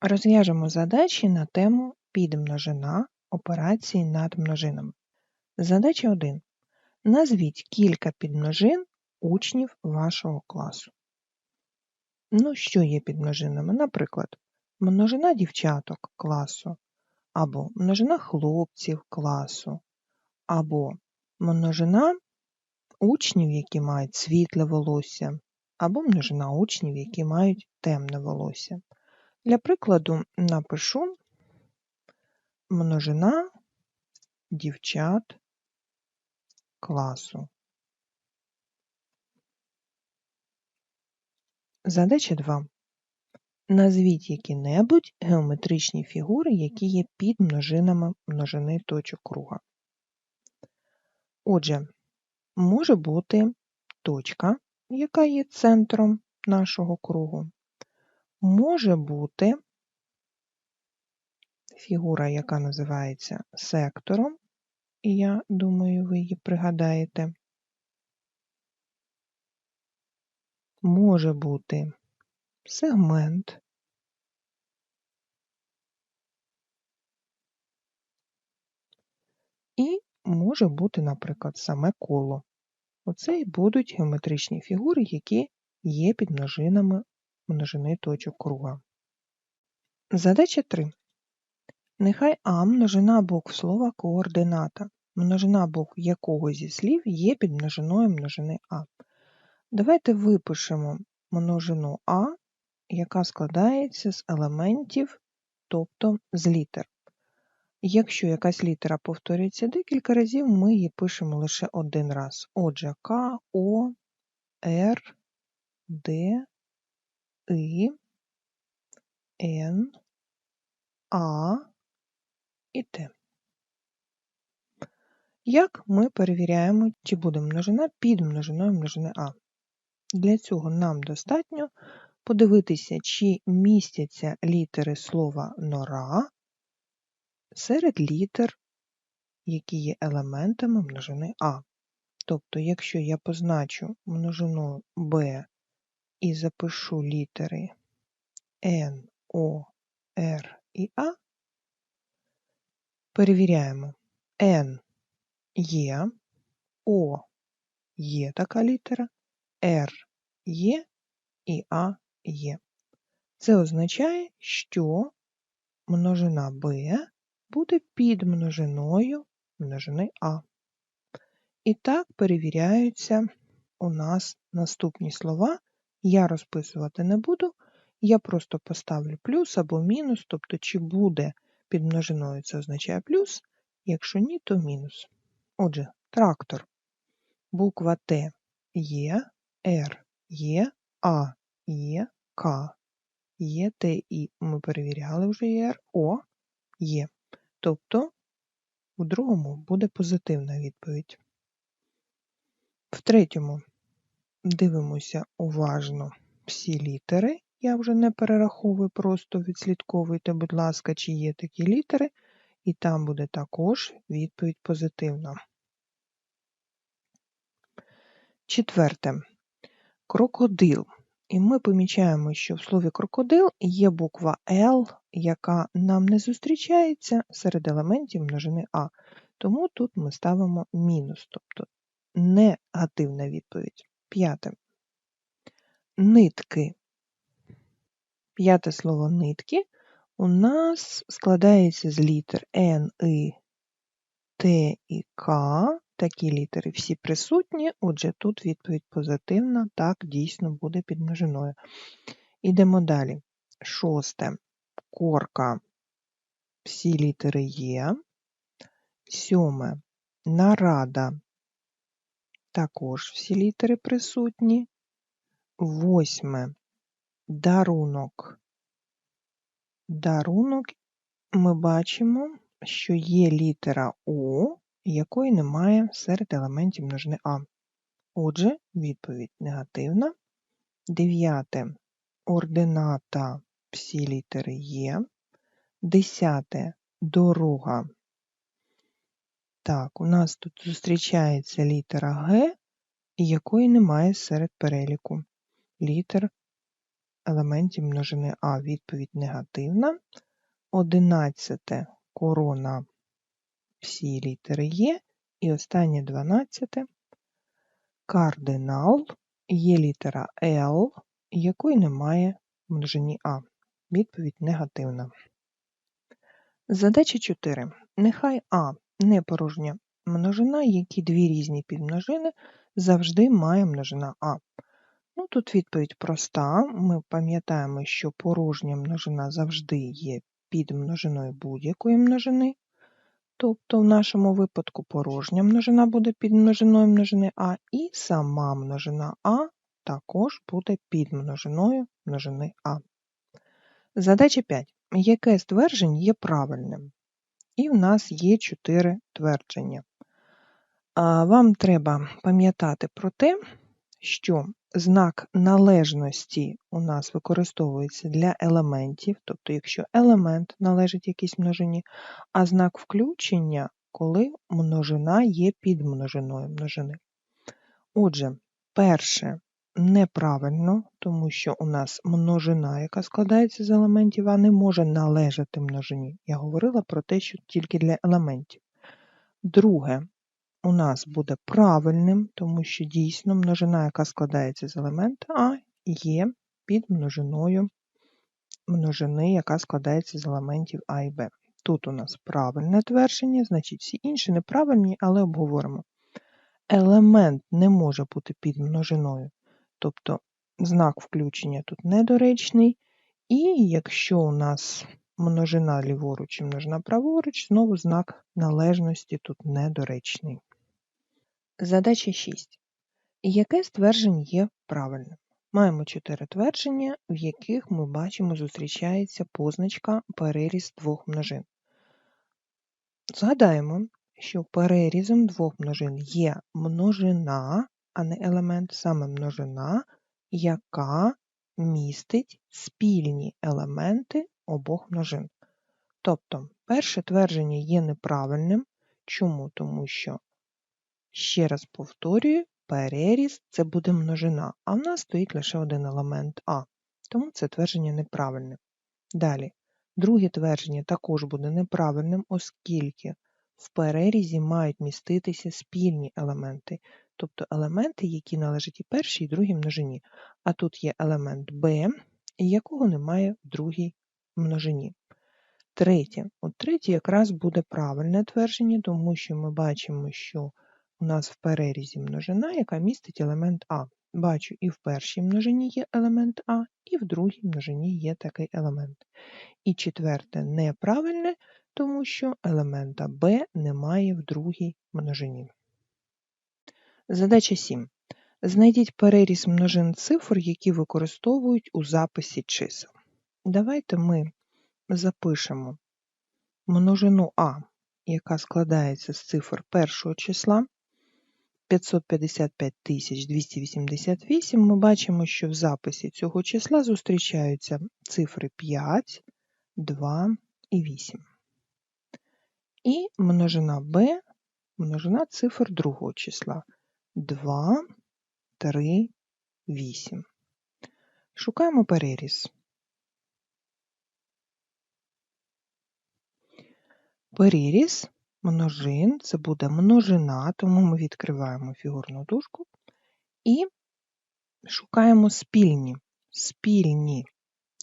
Розв'яжемо задачі на тему підмножина операції над множинами. Задача 1. Назвіть кілька підмножин учнів вашого класу. Ну, що є підмножинами? Наприклад, множина дівчаток класу, або множина хлопців класу, або множина учнів, які мають світле волосся, або множина учнів, які мають темне волосся. Для прикладу напишу множина дівчат класу. Задача 2. Назвіть які-небудь геометричні фігури, які є під множинами множини точок круга. Отже, може бути точка, яка є центром нашого кругу. Може бути фігура, яка називається сектором, і я думаю, ви її пригадаєте. Може бути сегмент. І може бути, наприклад, саме коло. Оце і будуть геометричні фігури, які є під множинами множини точок круга. Задача 3. Нехай А множина букв слова координата, множина букв якого зі слів є під множиною множини А. Давайте випишемо множину А, яка складається з елементів, тобто з літер. Якщо якась літера повторюється декілька разів, ми її пишемо лише один раз. Отже, К, О, Р, Д, І, Н, А і Т. Як ми перевіряємо, чи буде множина під множиною множини А? Для цього нам достатньо подивитися, чи містяться літери слова нора серед літер, які є елементами множини А. Тобто, якщо я позначу множину b і запишу літери N, O, R і А, перевіряємо N є, О є така літера, R є і А є. Це означає, що множина b буде під множиною множини А. І так перевіряються у нас наступні слова. Я розписувати не буду, я просто поставлю плюс або мінус, тобто, чи буде під множиною, це означає плюс, якщо ні, то мінус. Отже, трактор. Буква Т є, Р є, А є, К є, Т І. Ми перевіряли вже ЄР, О є. Тобто у другому буде позитивна відповідь. В третьому дивимося уважно всі літери. Я вже не перераховую, просто відслідковуйте, будь ласка, чи є такі літери, і там буде також відповідь позитивна. Четверте. Крокодил. І ми помічаємо, що в слові крокодил є буква Л, яка нам не зустрічається серед елементів множини А. Тому тут ми ставимо мінус, тобто негативна відповідь. П'яте. Нитки. П'яте слово нитки у нас складається з літер Н, І, Т і К. Такі літери всі присутні, отже, тут відповідь позитивна, так, дійсно буде під множиною. Ідемо далі. Шосте. Корка. Всі літери є. Сьоме. Нарада. Також всі літери присутні. Восьме. Дарунок. Дарунок ми бачимо, що є літера О, якої немає серед елементів множини А. Отже, відповідь негативна. Дев'яте. Ордината всі літери є. Десяте дорога. Так, у нас тут зустрічається літера Г, якої немає серед переліку літер елементів множини А. Відповідь негативна. Одинадцяте корона всі літери є. І останнє дванадцяте кардинал є літера L, якої немає в множині А. Відповідь негативна. Задача 4. Нехай А не порожня множина, які дві різні підмножини завжди має множина А. Ну, Тут відповідь проста. Ми пам'ятаємо, що порожня множина завжди є підмножиною будь-якої множини. Тобто в нашому випадку порожня множина буде підмножиною множини А, і сама множина А також буде підмножиною множини А. Задача 5. Яке з тверджень є правильним? І в нас є чотири твердження. Вам треба пам'ятати про те, що знак належності у нас використовується для елементів, тобто, якщо елемент належить якійсь множині, а знак включення, коли множина є підмножиною множини. Отже, перше неправильно, тому що у нас множина, яка складається з елементів, а не може належати множині. Я говорила про те, що тільки для елементів. Друге, у нас буде правильним, тому що дійсно множина, яка складається з елемента А, є під множиною множини, яка складається з елементів А і Б. Тут у нас правильне твердження, значить всі інші неправильні, але обговоримо. Елемент не може бути під множиною, тобто знак включення тут недоречний, і якщо у нас множина ліворуч і множина праворуч, знову знак належності тут недоречний. Задача 6. Яке з тверджень є правильним? Маємо чотири твердження, в яких ми бачимо, зустрічається позначка переріз двох множин. Згадаємо, що перерізом двох множин є множина, а не елемент, саме множина, яка містить спільні елементи обох множин. Тобто, перше твердження є неправильним. Чому? Тому що, ще раз повторюю, переріз це буде множина, а в нас стоїть лише один елемент А. Тому це твердження неправильне. Далі, друге твердження також буде неправильним, оскільки в перерізі мають міститися спільні елементи, тобто елементи, які належать і першій, і другій множині. А тут є елемент b, якого немає в другій множині. Третє. От третє якраз буде правильне твердження, тому що ми бачимо, що у нас в перерізі множина, яка містить елемент А. Бачу, і в першій множині є елемент А, і в другій множині є такий елемент. І четверте неправильне, тому що елемента b немає в другій множині. Задача 7. Знайдіть переріз множин цифр, які використовують у записі чисел. Давайте ми запишемо множину А, яка складається з цифр першого числа 555 288. Ми бачимо, що в записі цього числа зустрічаються цифри 5, 2 і 8 і множина b множина цифр другого числа 2, 3, 8. Шукаємо переріз. Переріз множин це буде множина, тому ми відкриваємо фігурну дужку і шукаємо спільні, спільні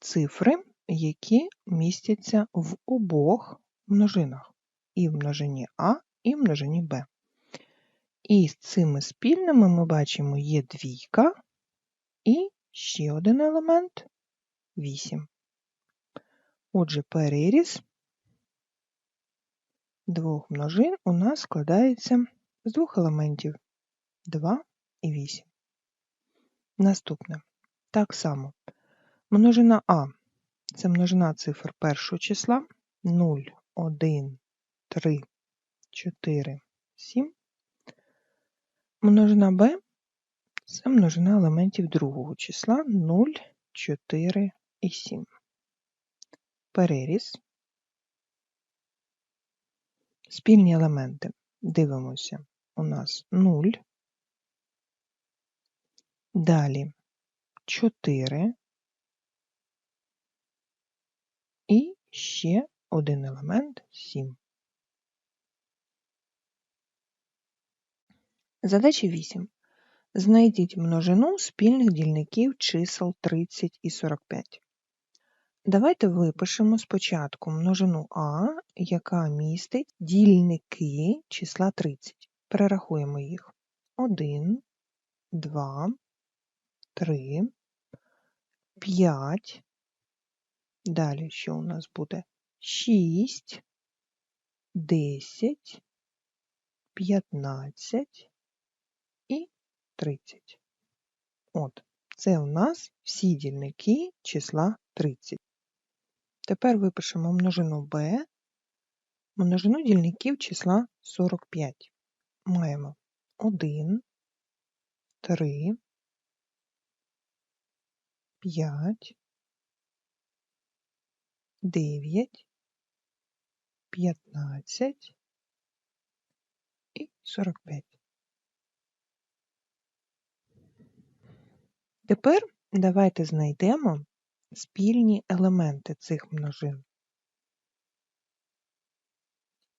цифри, які містяться в обох множинах і в множині А, і в множині Б. І з цими спільними ми бачимо є двійка і ще один елемент 8. Отже, переріз двох множин у нас складається з двох елементів 2 і 8. Наступне. Так само. Множина А це множина цифр першого числа 0, 1, 3, 4, 7. Множина b це множина елементів другого числа 0, 4 і 7. Переріз. Спільні елементи. Дивимося. У нас 0. Далі 4, І ще один елемент 7. Задача 8. Знайдіть множину спільних дільників чисел 30 і 45. Давайте випишемо спочатку множину А, яка містить дільники числа 30. Перерахуємо їх. 1, 2, 3, 5. Далі що у нас буде? 6, 10, 15 і 30. От, це у нас всі дільники числа 30. Тепер випишемо множину b, множину дільників числа 45. Маємо 1, 3, 5, 9, 15 і 45. Тепер давайте знайдемо спільні елементи цих множин.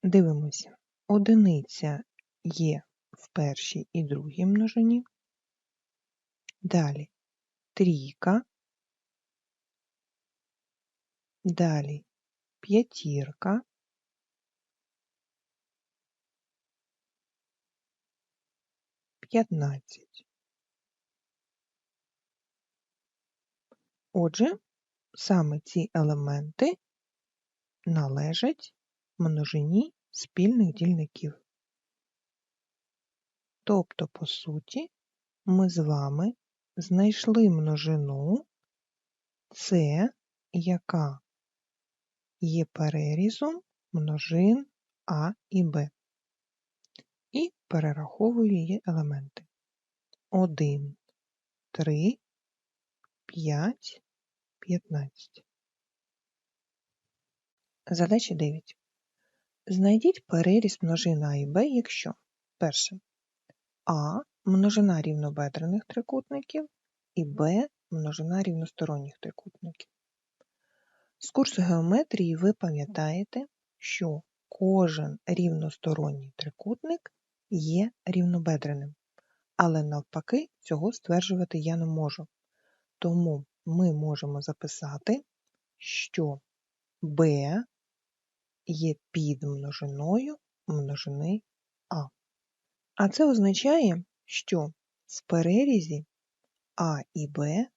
Дивимося, одиниця є в першій і другій множині. Далі трійка, далі п'ятірка, п'ятнадцять. Отже, саме ці елементи належать множині спільних дільників. Тобто, по суті, ми з вами знайшли множину С, яка є перерізом множин А і Б. І перераховую її елементи. 1, 3, 5, 15. Задача 9. Знайдіть переріз множин А і Б, якщо перше А множина рівнобедрених трикутників і Б множина рівносторонніх трикутників. З курсу геометрії ви пам'ятаєте, що кожен рівносторонній трикутник є рівнобедреним, але навпаки цього стверджувати я не можу. Тому ми можемо записати, що b є підмножиною множини А. А це означає, що з перерізі А і Б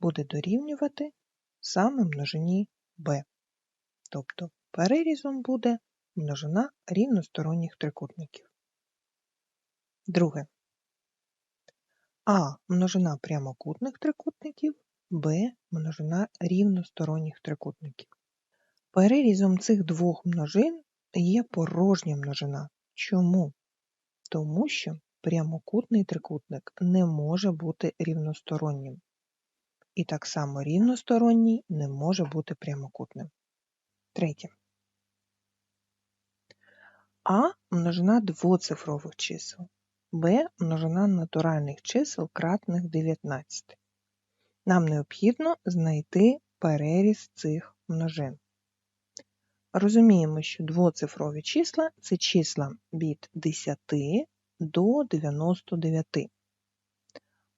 буде дорівнювати саме множині b. Тобто перерізом буде множина рівносторонніх трикутників. Друге. А множина прямокутних трикутників, Б множина рівносторонніх трикутників. Перерізом цих двох множин є порожня множина. Чому? Тому що прямокутний трикутник не може бути рівностороннім. І так само рівносторонній не може бути прямокутним. Третє. А множина двоцифрових чисел. Б множина натуральних чисел кратних 19. Нам необхідно знайти переріз цих множин. Розуміємо, що двоцифрові числа це числа від 10 до 99.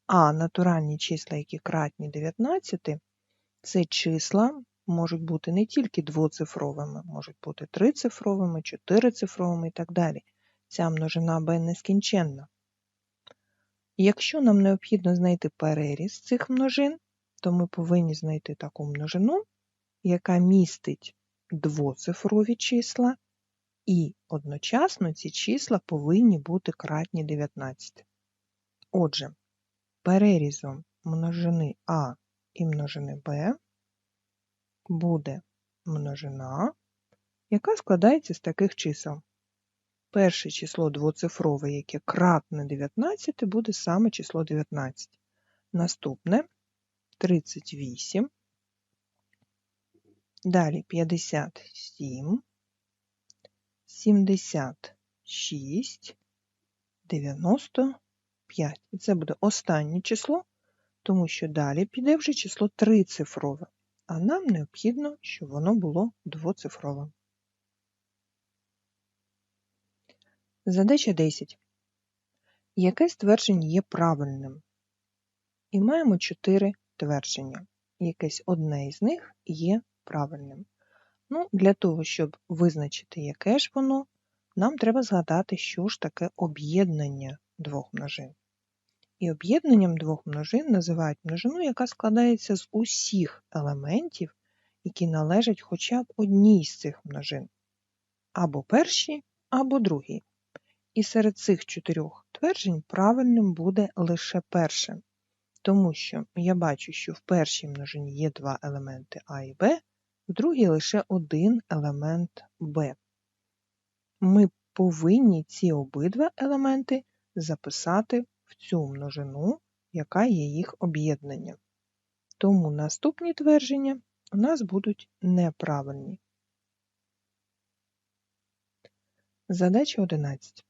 А натуральні числа, які кратні 19, це числа можуть бути не тільки двоцифровими, можуть бути трицифровими, чотирицифровими і так далі. Ця множина b нескінченна. Якщо нам необхідно знайти переріз цих множин, то ми повинні знайти таку множину, яка містить двоцифрові числа, і одночасно ці числа повинні бути кратні 19. Отже, перерізом множини А і множини Б буде множина, яка складається з таких чисел. Перше число двоцифрове, яке кратне 19, буде саме число 19. Наступне 38, далі 57, 76, 95. І це буде останнє число, тому що далі піде вже число трицифрове, а нам необхідно, щоб воно було двоцифровим. Задача 10. Яке ствердження є правильним? І маємо чотири твердження. Якесь одне із них є правильним. Ну, Для того, щоб визначити, яке ж воно, нам треба згадати, що ж таке об'єднання двох множин. І об'єднанням двох множин називають множину, яка складається з усіх елементів, які належать хоча б одній з цих множин, або першій, або другій. І серед цих чотирьох тверджень правильним буде лише перше, тому що я бачу, що в першій множині є два елементи А і Б, в другій лише один елемент Б. Ми повинні ці обидва елементи записати в цю множину, яка є їх об'єднанням. Тому наступні твердження у нас будуть неправильні. Задача 11.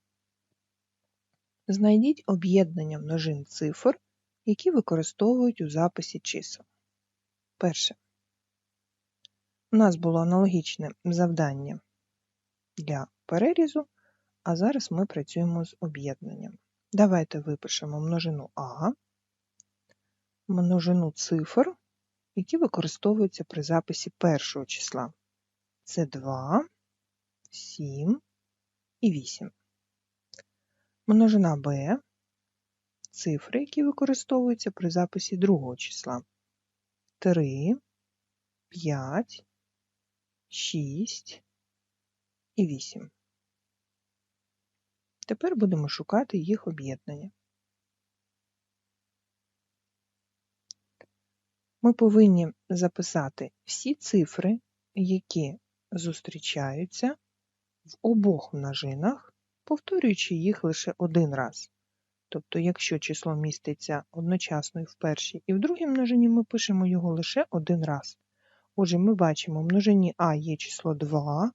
Знайдіть об'єднання множин цифр, які використовують у записі чисел. Перше. У нас було аналогічне завдання для перерізу, а зараз ми працюємо з об'єднанням. Давайте випишемо множину А, множину цифр, які використовуються при записі першого числа. Це 2, 7 і 8. Множина b цифри, які використовуються при записі другого числа. 3, 5, 6 і 8. Тепер будемо шукати їх об'єднання. Ми повинні записати всі цифри, які зустрічаються в обох множинах, повторюючи їх лише один раз. Тобто, якщо число міститься одночасно і в першій і в другій множині, ми пишемо його лише один раз. Отже, ми бачимо, в множині А є число 2,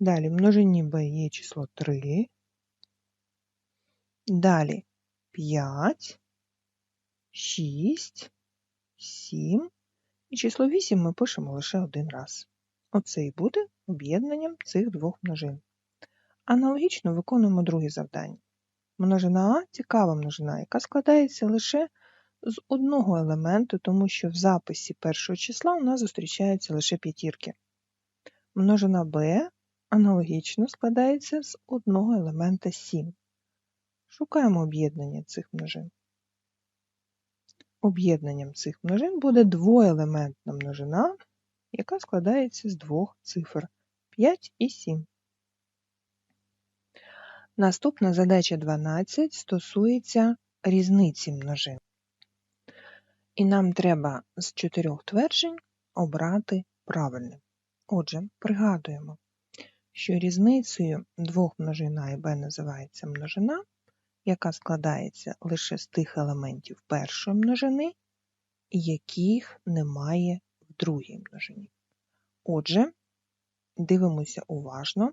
далі в множині Б є число 3, далі 5, 6, 7 і число 8 ми пишемо лише один раз. Оце і буде об'єднанням цих двох множин. Аналогічно виконуємо друге завдання. Множина А цікава множина, яка складається лише з одного елементу, тому що в записі першого числа у нас зустрічаються лише п'ятірки. Множина b аналогічно складається з одного елемента 7. Шукаємо об'єднання цих множин. Об'єднанням цих множин буде двоелементна множина, яка складається з двох цифр 5 і 7. Наступна задача 12 стосується різниці множин. І нам треба з чотирьох тверджень обрати правильне. Отже, пригадуємо, що різницею двох множин А і Б називається множина, яка складається лише з тих елементів першої множини, яких немає в другій множині. Отже, дивимося уважно,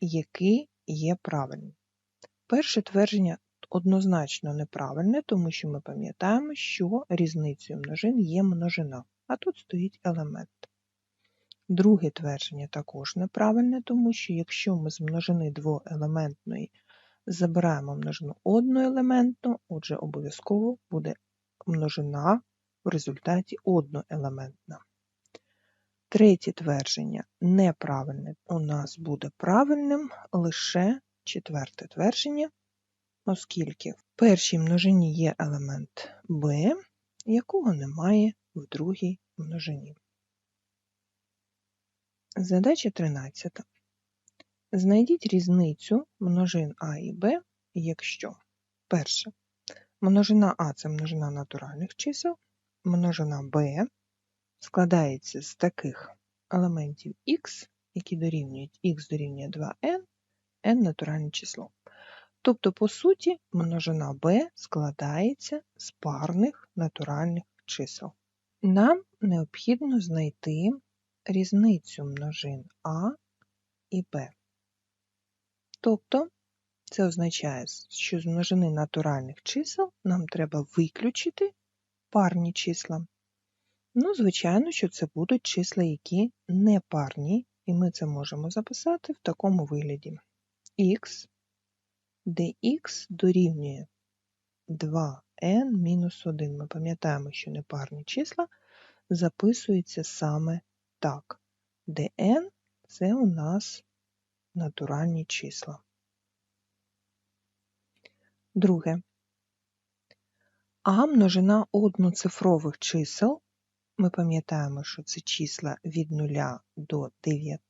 який є правильним. Перше твердження однозначно неправильне, тому що ми пам'ятаємо, що різницею множин є множина, а тут стоїть елемент. Друге твердження також неправильне, тому що якщо ми з множини двоелементної забираємо множину одноелементну, отже, обов'язково буде множина в результаті одноелементна. Третє твердження неправильне. У нас буде правильним лише четверте твердження, оскільки в першій множині є елемент b, якого немає в другій множині. Задача 13. Знайдіть різницю множин А і Б, якщо перше. Множина А це множина натуральних чисел, множина Б складається з таких елементів х, які дорівнюють х дорівнює 2n, n натуральне число. Тобто, по суті, множина b складається з парних натуральних чисел. Нам необхідно знайти різницю множин А і Б. Тобто Це означає, що з множини натуральних чисел нам треба виключити парні числа. Ну, звичайно, що це будуть числа, які не парні, і ми це можемо записати в такому вигляді. х, де х дорівнює 2n-1. Ми пам'ятаємо, що непарні числа записуються саме так, де n це у нас натуральні числа. Друге. А множина одноцифрових чисел. Ми пам'ятаємо, що це числа від 0 до 9,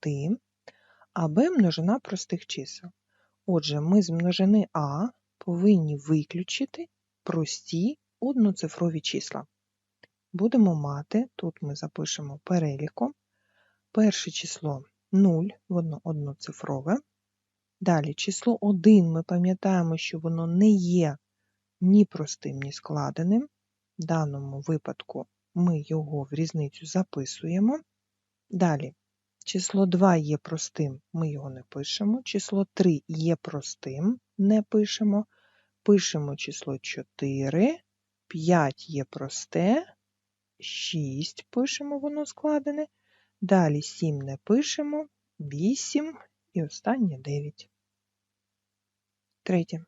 а Б множина простих чисел. Отже, ми з множини А повинні виключити прості одноцифрові числа. Будемо мати, тут ми запишемо переліком, перше число 0, воно одноцифрове. Далі число 1 ми пам'ятаємо, що воно не є ні простим, ні складеним. В даному випадку ми його в різницю записуємо. Далі число 2 є простим, ми його не пишемо. Число 3 є простим, не пишемо. Пишемо число 4, 5 є просте, 6 пишемо, воно складене. Далі 7 не пишемо, 8 і останнє 9. Третє.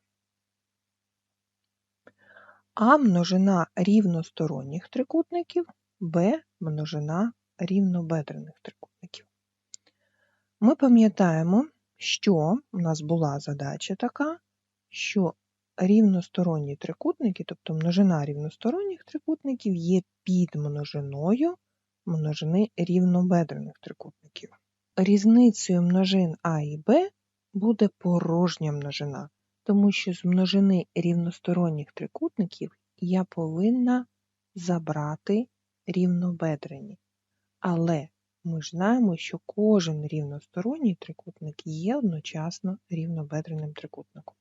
А множина рівносторонніх трикутників, Б множина рівнобедрених трикутників. Ми пам'ятаємо, що у нас була задача така, що рівносторонні трикутники, тобто множина рівносторонніх трикутників, є підмножиною множини рівнобедрених трикутників. Різницею множин А і Б буде порожня множина, тому що з множини рівносторонніх трикутників я повинна забрати рівнобедрені. Але ми ж знаємо, що кожен рівносторонній трикутник є одночасно рівнобедреним трикутником.